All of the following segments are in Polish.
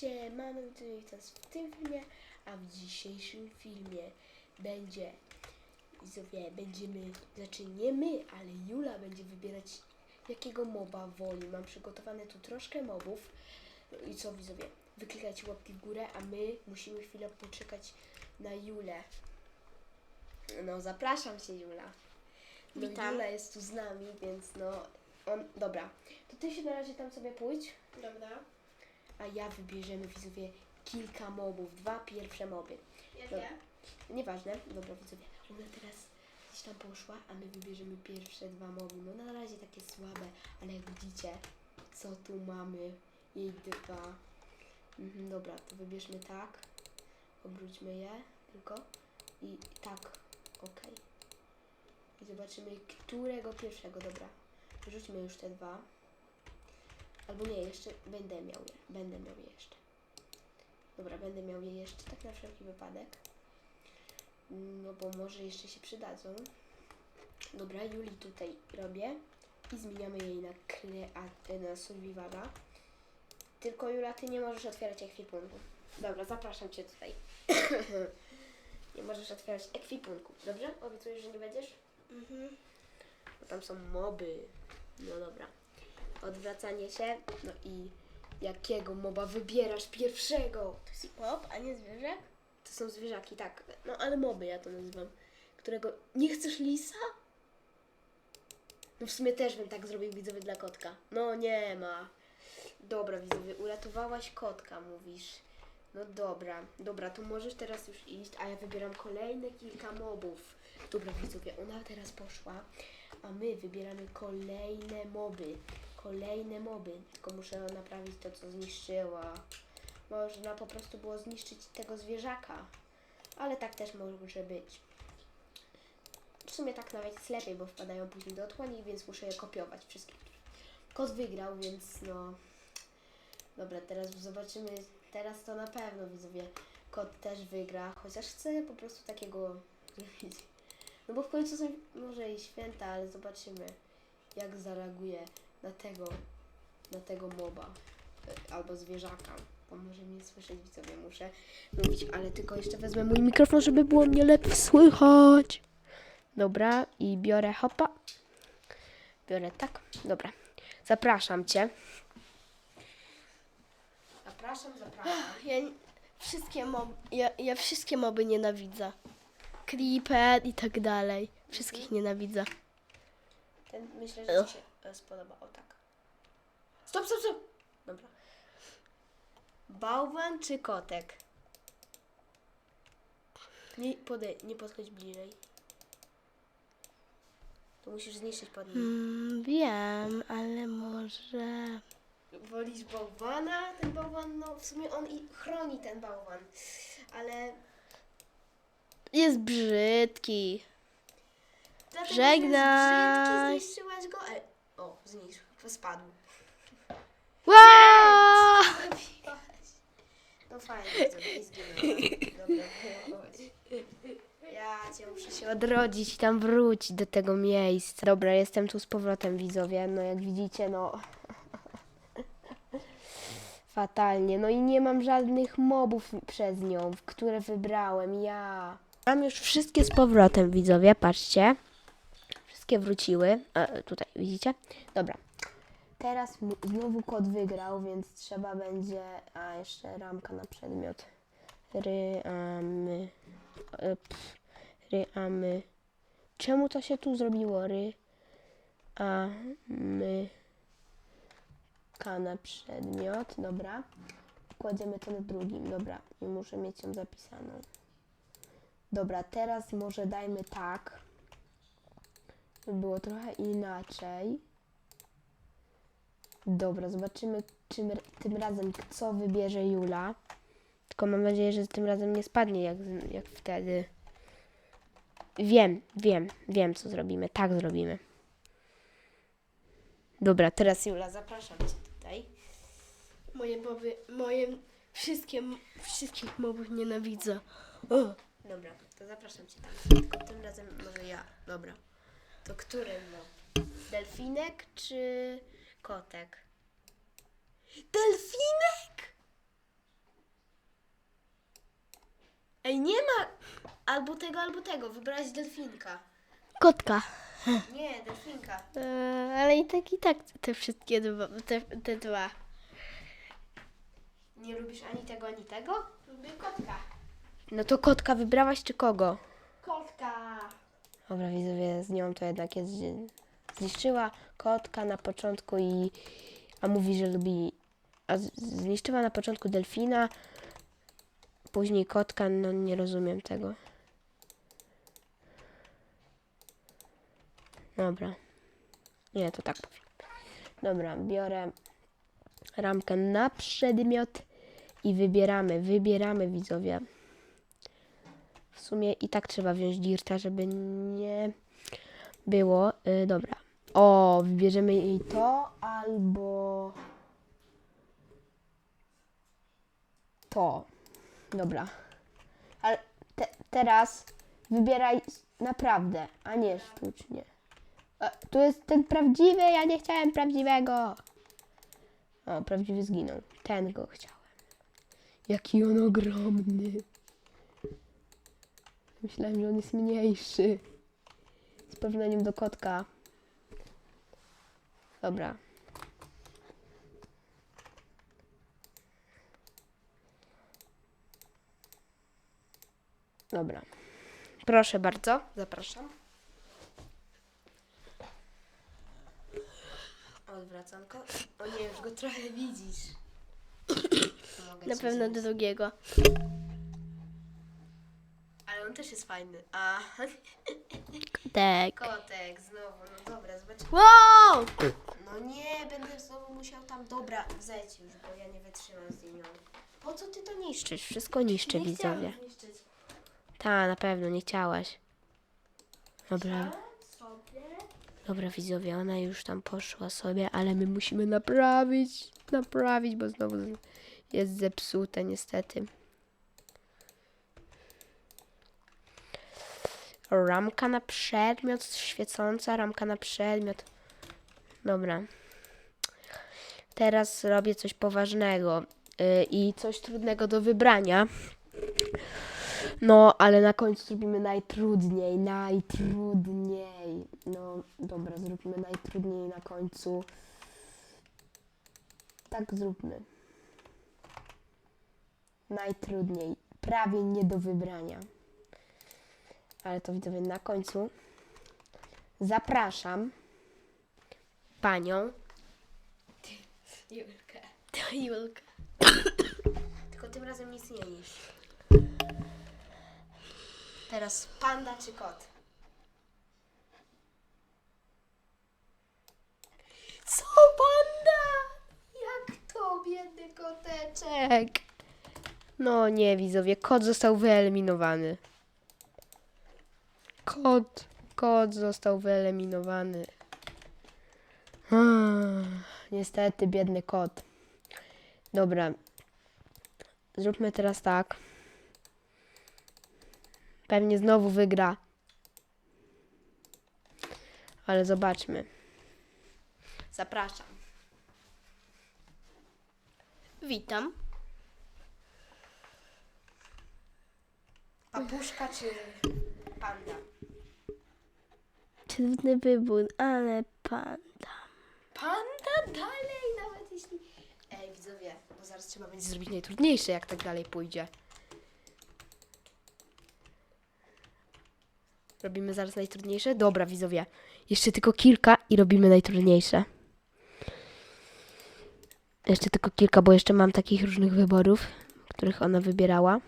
Siemano, witam was w tym filmie, a w dzisiejszym filmie będzie, widzowie, będziemy, znaczy nie my, ale Jula będzie wybierać jakiego moba woli. Mam przygotowane tu troszkę mobów. No i co widzowie, wyklikajcie łapki w górę, a my musimy chwilę poczekać na Julę. No, zapraszam cię Jula. No, Witam. Jula jest tu z nami, więc no, on, dobra. To ty się na razie tam sobie pójdź Dobra. A ja wybierzemy widzowie kilka mobów, dwa pierwsze moby. Jakie? Nieważne, dobra widzowie, ona teraz gdzieś tam poszła, a my wybierzemy pierwsze dwa moby. No na razie takie słabe, ale jak widzicie, co tu mamy? Jej dwa. Mhm, dobra, to wybierzmy tak. Obróćmy je tylko. I tak, okej. I zobaczymy, którego pierwszego, dobra. Wyrzućmy już te dwa. Albo nie, jeszcze będę miał je. Będę miał je jeszcze. Dobra, będę miał je jeszcze, tak na wszelki wypadek. No bo może jeszcze się przydadzą. Dobra, Juli tutaj robię i zmieniamy jej na kreatę, na survivala. Tylko Jula, ty nie możesz otwierać ekwipunku. Dobra, zapraszam cię tutaj. nie możesz otwierać ekwipunku, dobrze? Obiecujesz, że nie będziesz? Mhm. Bo tam są moby. No dobra. Odwracanie się. No i jakiego moba wybierasz pierwszego? To jest mob, a nie zwierzak? To są zwierzaki, tak. No ale moby ja to nazywam. Którego. Nie chcesz lisa? No w sumie też bym tak zrobił widzowie dla kotka. No nie ma. Dobra widzowie, uratowałaś kotka, mówisz. No dobra, dobra, to możesz teraz już iść, a ja wybieram kolejne kilka mobów. Dobra widzowie, ona teraz poszła, a my wybieramy kolejne moby. Kolejne moby. Tylko muszę naprawić to, co zniszczyła. Można po prostu było zniszczyć tego zwierzaka. Ale tak też może być. W sumie tak nawet jest lepiej, bo wpadają później do otchłani, więc muszę je kopiować wszystkie. Kot wygrał, więc no... Dobra, teraz zobaczymy. Teraz to na pewno widzowie. Kot też wygra, chociaż chcę po prostu takiego. No bo w końcu są może i święta, ale zobaczymy jak zareaguje na tego, na tego moba e, albo zwierzaka. Bo może mnie słyszeć widzowie, muszę mówić, ale tylko jeszcze wezmę mój mikrofon, żeby było mnie lepiej słychać. Dobra, i biorę hopa. Biorę tak, dobra. Zapraszam cię. Zapraszam, zapraszam. Ja wszystkie mob, ja, ja wszystkie moby nienawidzę. Creeper i tak dalej. Wszystkich nienawidzę. Ten myślę, że ci się e, spodoba. O tak. Stop, stop, stop. Dobra. Bałwan czy kotek? Nie, podej, nie podchodź bliżej. To musisz zniszczyć pod nim. Mm, wiem, ale może... Wolisz bałwana? Ten bałwan, no w sumie on i chroni ten bałwan. Ale... Jest brzydki. Dlatego, że Żegnaj. Zniszczyłaś go. E, o, zniszczył. Spadł. Wow! No fajnie, to i. Dobra, chodź. Ja cię muszę się odrodzić i tam wrócić do tego miejsca. Dobra, jestem tu z powrotem, widzowie. No jak widzicie, no... Fatalnie. No i nie mam żadnych mobów przez nią, które wybrałem ja. Mam już wszystkie z powrotem, widzowie, patrzcie. Wszystkie wróciły. E, tutaj, widzicie? Dobra. Teraz znowu kot wygrał, więc trzeba będzie. A jeszcze ramka na przedmiot. Ryamy. e, pff, Ryamy. Czemu to się tu zrobiło? Ry. A my. K na przedmiot. Dobra. Kładziemy to na drugim. Dobra. I muszę mieć ją zapisaną. Dobra, teraz może dajmy tak. Było trochę inaczej. Dobra, zobaczymy czym, tym razem, co wybierze Jula. Tylko mam nadzieję, że tym razem nie spadnie jak, jak wtedy. Wiem, wiem, wiem co zrobimy. Tak zrobimy. Dobra, teraz Jula, zapraszam cię tutaj. Moje moby, moje... Wszystkie, wszystkich mobów nienawidzę. O, Dobra, to zapraszam cię tam. Tylko tym razem może ja. Dobra. To który no? Delfinek czy kotek? delfinek! Ej, nie ma albo tego, albo tego. Wybrać delfinka. Kotka. Nie, delfinka. E, ale i tak, i tak te wszystkie dwa, te, te dwa. Nie lubisz ani tego, ani tego? Lubię kotka. No to kotka wybrałaś czy kogo? Dobra, widzowie, z nią to jednak jest... Zniszczyła kotka na początku i... A mówi, że lubi... A zniszczyła na początku delfina, później kotka, no nie rozumiem tego. Dobra. Nie, to tak powiem. Dobra, biorę ramkę na przedmiot i wybieramy, wybieramy widzowie. Sumie i tak trzeba wziąć dirta, żeby nie było. Y, dobra. O, wybierzemy jej to albo to. Dobra. Ale te, teraz wybieraj naprawdę, a nie sztucznie. A, tu jest ten prawdziwy, ja nie chciałem prawdziwego. O, prawdziwy zginął. Ten go chciałem. Jaki on ogromny. Myślałem, że on jest mniejszy. Z porównaniem do kotka. Dobra. Dobra. Proszę bardzo, zapraszam. Odwracam go. O nie, już go trochę widzisz. Na pewno wziąć. drugiego. On też jest fajny. A, Kotek. kotek, znowu. No dobra, zobacz. Wow! No nie, będę znowu musiał tam. Dobra, zejdź już, bo ja nie wytrzymam z nią. Po co ty to niszczysz? Wszystko niszczy, widzowie. zniszczyć. Ta, na pewno, nie chciałaś. Dobra, sobie. dobra, widzowie, ona już tam poszła sobie, ale my musimy naprawić, naprawić, bo znowu z- jest zepsute, niestety. Ramka na przedmiot, świecąca ramka na przedmiot. Dobra. Teraz robię coś poważnego yy, i coś trudnego do wybrania. No, ale na końcu zrobimy najtrudniej, najtrudniej. No, dobra, zróbmy najtrudniej na końcu. Tak zróbmy. Najtrudniej, prawie nie do wybrania. Ale to widzowie na końcu. Zapraszam panią. Julkę. To Julka. Tylko tym razem nic nie niż. Teraz panda czy kot? Co panda? Jak to, biedny koteczek? No nie, widzowie, kot został wyeliminowany. Kot, kot został wyeliminowany. Niestety, biedny kot. Dobra, Zróbmy teraz tak. Pewnie znowu wygra. Ale zobaczmy. Zapraszam. Witam. Papuszka czy panda? Trudny wybór, ale panda. Panda dalej, nawet jeśli... Ej, widzowie, bo zaraz trzeba będzie zrobić najtrudniejsze, jak tak dalej pójdzie. Robimy zaraz najtrudniejsze? Dobra, widzowie. Jeszcze tylko kilka i robimy najtrudniejsze. Jeszcze tylko kilka, bo jeszcze mam takich różnych wyborów, których ona wybierała.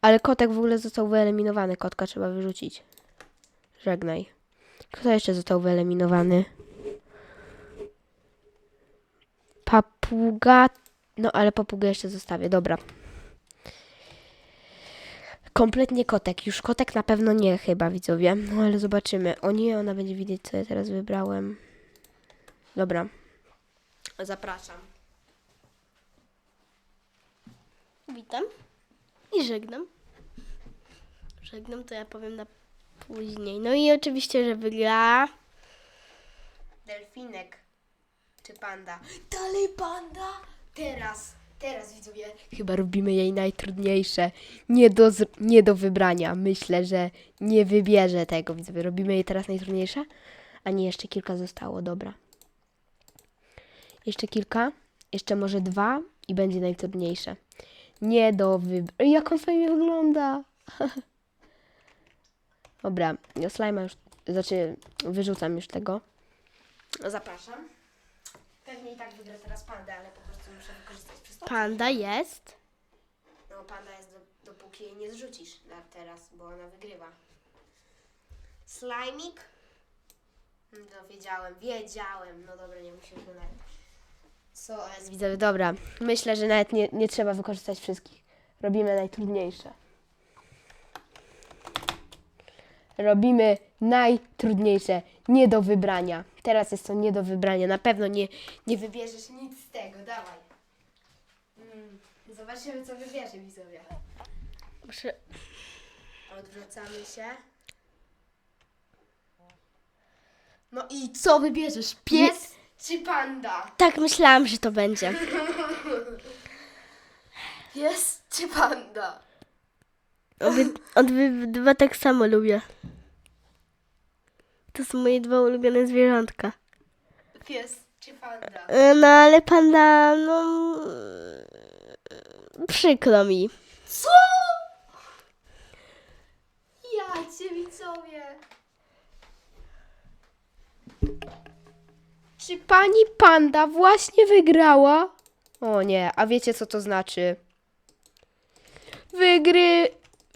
Ale kotek w ogóle został wyeliminowany. Kotka trzeba wyrzucić. Żegnaj. Kto jeszcze został wyeliminowany? Papuga. No ale papugę jeszcze zostawię, dobra. Kompletnie kotek. Już kotek na pewno nie chyba, widzowie. No ale zobaczymy. O nie, ona będzie widzieć, co ja teraz wybrałem. Dobra. Zapraszam. Witam. I żegnam. Żegnam, to ja powiem na później. No i oczywiście, że wygra. Delfinek. Czy panda? Dalej panda! Teraz. Teraz widzowie. Chyba robimy jej najtrudniejsze. Nie do, z- nie do wybrania. Myślę, że nie wybierze tego. Widzowie, robimy jej teraz najtrudniejsze. A nie, jeszcze kilka zostało, dobra. Jeszcze kilka. Jeszcze może dwa i będzie najtrudniejsze. Nie do wybrania. Jak on fajnie wygląda. Dobra, slajma już, znaczy wyrzucam już tego. Zapraszam. Pewnie i tak wygra teraz panda, ale po prostu muszę wykorzystać wszystko. Panda jest. No panda jest do, dopóki jej nie zrzucisz na teraz, bo ona wygrywa. Slajmik. No wiedziałem, wiedziałem. No dobra, nie musimy go nawet. Co jest? Widzowie, dobra. Myślę, że nawet nie, nie trzeba wykorzystać wszystkich. Robimy najtrudniejsze. Robimy najtrudniejsze. Nie do wybrania. Teraz jest to nie do wybrania. Na pewno nie, nie wybierzesz nic z tego. Dawaj. Mm. Zobaczymy, co wybierze widzowie. Muszę... Odwracamy się. No i co wybierzesz? Pies czy panda? Tak myślałam, że to będzie. Pies czy panda? Obie, obydwa tak samo lubię. To są moje dwa ulubione zwierzątka. Pies czy panda? E, No ale panda, no... Przykro mi. Co? Ja cię widzowie. Czy pani panda właśnie wygrała? O nie, a wiecie co to znaczy? Wygry...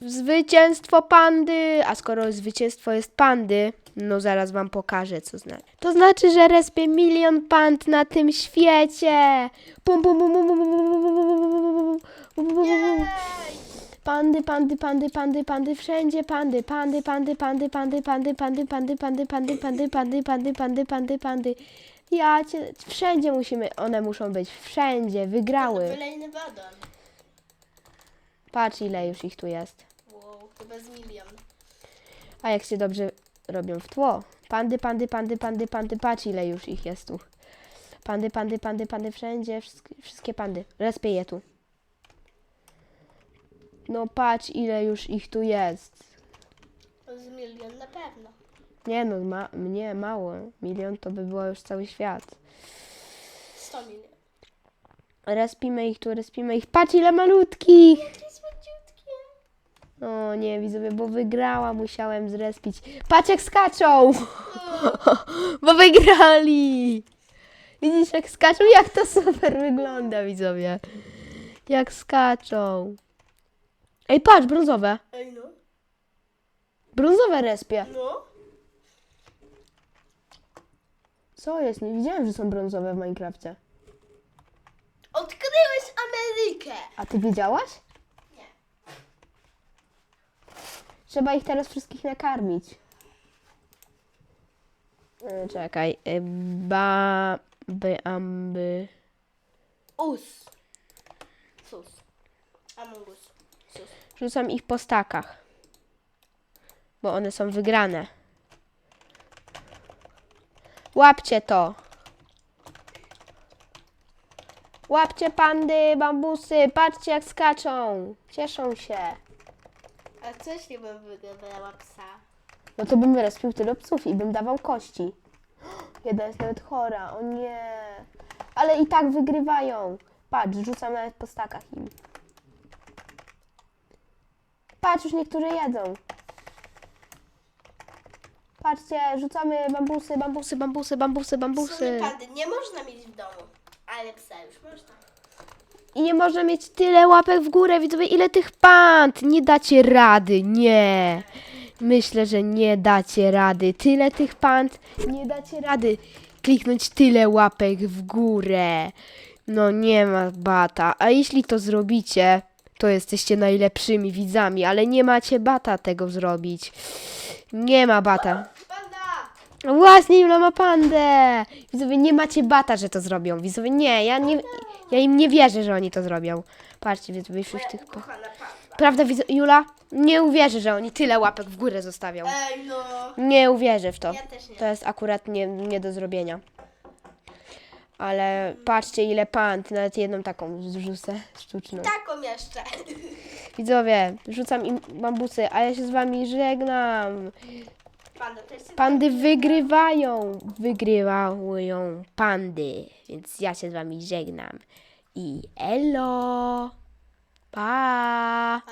Zwycięstwo pandy! A skoro zwycięstwo jest pandy, no zaraz wam pokażę, co znaczy. To znaczy, że respię milion pand na tym świecie! Pum, pum, pum, pum, pum, pum, pum, pum, pum, pum, pum, pum, pum. Pandy, pandy, pandy, pandy, pandy, wszędzie pandy, pandy, pandy, pandy, pandy, pandy, pandy, pandy, pandy, pandy, pandy, pandy, pandy, pandy, pandy, pandy. Ja cię, wszędzie musimy, one muszą być, wszędzie, wygrały. Kolejny badon. Patrz ile już ich tu jest. Wow, chyba z milion. A jak się dobrze robią w tło. Pandy, pandy, pandy, pandy, pandy, patrz ile już ich jest tu. Pandy, pandy, pandy, pandy, wszędzie, wszystkie, wszystkie pandy. Respię je tu. No patrz ile już ich tu jest. Z milion na pewno. Nie no, ma, mnie mało. Milion to by było już cały świat. 100 milion. Respimy ich tu, respimy ich. Patrz ile malutkich! O nie, widzowie, bo wygrała, musiałem zrespić. Patrz jak skaczą! bo wygrali! Widzisz jak skaczą? Jak to super wygląda, widzowie. Jak skaczą. Ej, patrz, brązowe. Ej no. Brązowe respie. No. Co jest? Nie widziałem, że są brązowe w Minecrafcie. Odkryłeś Amerykę. A ty wiedziałaś? Nie. Trzeba ich teraz wszystkich nakarmić. E, Czekaj. e, Ba... By, amby... Us. Sus. Amongus. Sus. Rzucam ich po stakach. Bo one są wygrane. Łapcie to. Łapcie pandy, bambusy. Patrzcie jak skaczą. Cieszą się. A co jeśli bym wygrała psa? No to bym wyrespił tyle psów i bym dawał kości. Jedna jest nawet chora, o nie. Ale i tak wygrywają. Patrz, rzucam nawet po stakach im. Patrz, już niektórzy jedzą. Patrzcie, rzucamy bambusy, bambusy, bambusy, bambusy, W bambusy. pandy nie można mieć w domu, ale psa już można. I nie można mieć tyle łapek w górę, widzowie, ile tych pand. Nie dacie rady, nie. Myślę, że nie dacie rady. Tyle tych pand, nie dacie rady kliknąć tyle łapek w górę. No nie ma bata. A jeśli to zrobicie, to jesteście najlepszymi widzami, ale nie macie bata tego zrobić. Nie ma bata. Panda! Właśnie, Jula ma pandę! Widzowie, nie macie bata, że to zrobią. Widzowie, nie, ja, nie, ja im nie wierzę, że oni to zrobią. Patrzcie, widzowie, już tych... Po... Prawda, widzo... Jula? Nie uwierzę, że oni tyle łapek w górę zostawią. Ej no. Nie uwierzę w to. Ja też nie. To jest akurat nie, nie do zrobienia. Ale patrzcie ile pand, nawet jedną taką zrzucę sztuczną. Taką jeszcze. Widzowie, rzucam im bambusy, a ja się z wami żegnam. Panda, to jest Pandy wygrywają, wygrywają pandy, więc ja się z wami żegnam. I elo, pa!